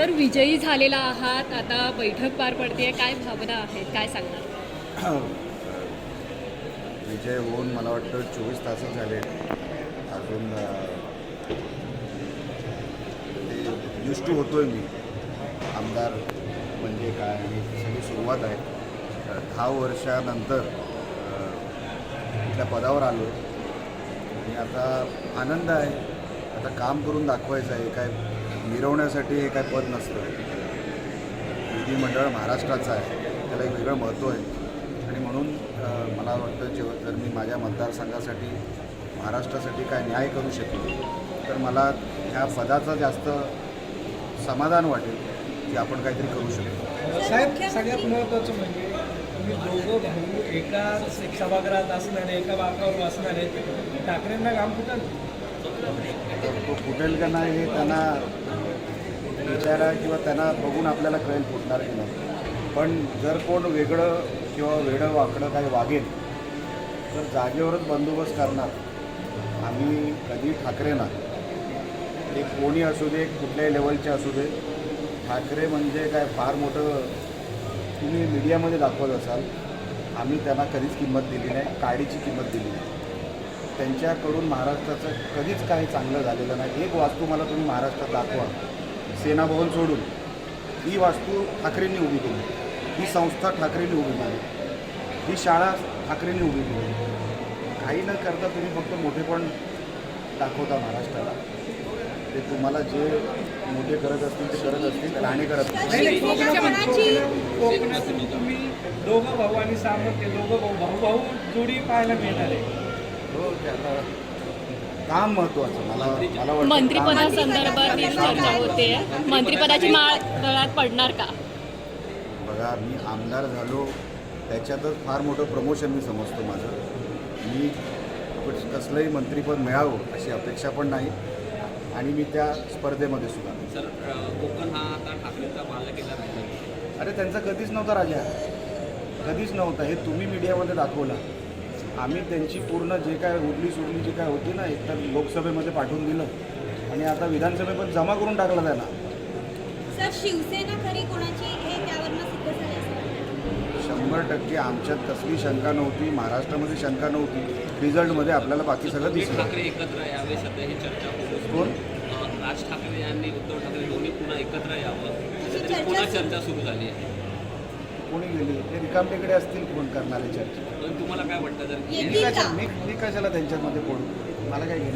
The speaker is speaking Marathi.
सर विजयी झालेला आहात. आता बैठक पार पडते काय भावना आहेत? काय सांगणार? विजय होऊन मला वाटतं चोवीस तास झाले. अजून युष्ट युज टू होतो आहे मी. आमदार म्हणजे काय आणि सगळी सुरुवात आहे. दहा वर्षानंतर त्या पदावर आलो. आणि आता आनंद आहे. आता काम करून दाखवायचं आहे. काय मिरवण्यासाठी हे काय पद नसतं. विधिमंडळ महाराष्ट्राचं आहे. त्याला एक वेगळं महत्त्व आहे. आणि म्हणून मला वाटतं जेव्हा जर मी माझ्या मतदारसंघासाठी महाराष्ट्रासाठी काय न्याय करू शकेल तर मला ह्या पदाचं जास्त समाधान वाटेल की आपण काहीतरी करू शकतो साहेब सगळ्यात महत्त्वाचं म्हणजे तुम्ही दोघं भाऊ एकाच एक सभागृहात असणारे एका बाकावर असणारे ठाकरेंना काम कुठं तो फुटेल का नाही हे त्यांना विचारा किंवा त्यांना बघून आपल्याला कळेल फुटणार की नाही पण जर कोण वेगळं किंवा वेगळं वाकडं काही वागेल तर जागेवरच बंदोबस्त करणार. आम्ही कधी ठाकरे ना ते कोणी असू दे कुठल्याही लेवलचे असू दे ठाकरे म्हणजे काय फार मोठं तुम्ही मीडियामध्ये दाखवत असाल आम्ही त्यांना कधीच किंमत दिली नाही काडीची किंमत दिली नाही. त्यांच्याकडून महाराष्ट्राचं कधीच काही चांगलं झालेलं नाही. एक वास्तू मला तुम्ही महाराष्ट्रात दाखवा. सेनाभवन सोडून ही वास्तू ठाकरेंनी उभी केली. ही संस्था ठाकरेंनी उभी केली. ही शाळा ठाकरेंनी उभी केली. काही न करता तुम्ही फक्त मोठेपण दाखवता महाराष्ट्राला. ते तुम्हाला जे मोठे करत असतील ते करत असतील राणे करत असतील. कोकणातून तुम्ही दोघं भाऊ आणि सामर्थ्य दोघं भाऊ भाऊ भाऊ जोडी पाहायला मिळणार आहे. हो त्याला काम महत्त्वाचं. मला मला वाटतं मंत्रिपदासंदर्भात चर्चा होते. मंत्रिपदाची माळ गळ्यात पडणार का? बघा मी आमदार झालो त्याच्यातच फार मोठं प्रमोशन मी समजतो माझं. मी कुठ- कसलंही मंत्रिपद मिळावं अशी अपेक्षा पण नाही. आणि मी त्या स्पर्धेमध्ये सुद्धा नाही. सर अ, कोकण हा आता ठाकरेंचा बालेकिल्ला राहिला अरे त्यांचा कधीच नव्हता राजा. कधीच नव्हता. हे तुम्ही मीडियामध्ये दाखवलं. आम्ही त्यांची पूर्ण जे काय उरली सुरली जी काय होती ना एकतर लोकसभेमध्ये पाठवून दिलं. आणि आता विधानसभेत पण जमा करून टाकलं त्यांना. शिवसेना खरी कोणाची हे. शंभर टक्के आमच्यात कसली शंका नव्हती महाराष्ट्रामध्ये शंका नव्हती. रिझल्टमध्ये आपल्याला बाकी सगळं दिसलं. ठाकरे एकत्र यावे सध्या ही चर्चा कोण? राज ठाकरे यांनी उद्धव ठाकरे दोन्ही पुन्हा एकत्र यावं. पुन्हा चर्चा सुरू झाली आहे. कोणी गेले? ते रिकामटेकडे असतील कोण करणारे चर्चा. पण तुम्हाला काय वाटतं जर मी येतील कशा का? मी मी कशाला त्यांच्यामध्ये पडू? मला काय नाही.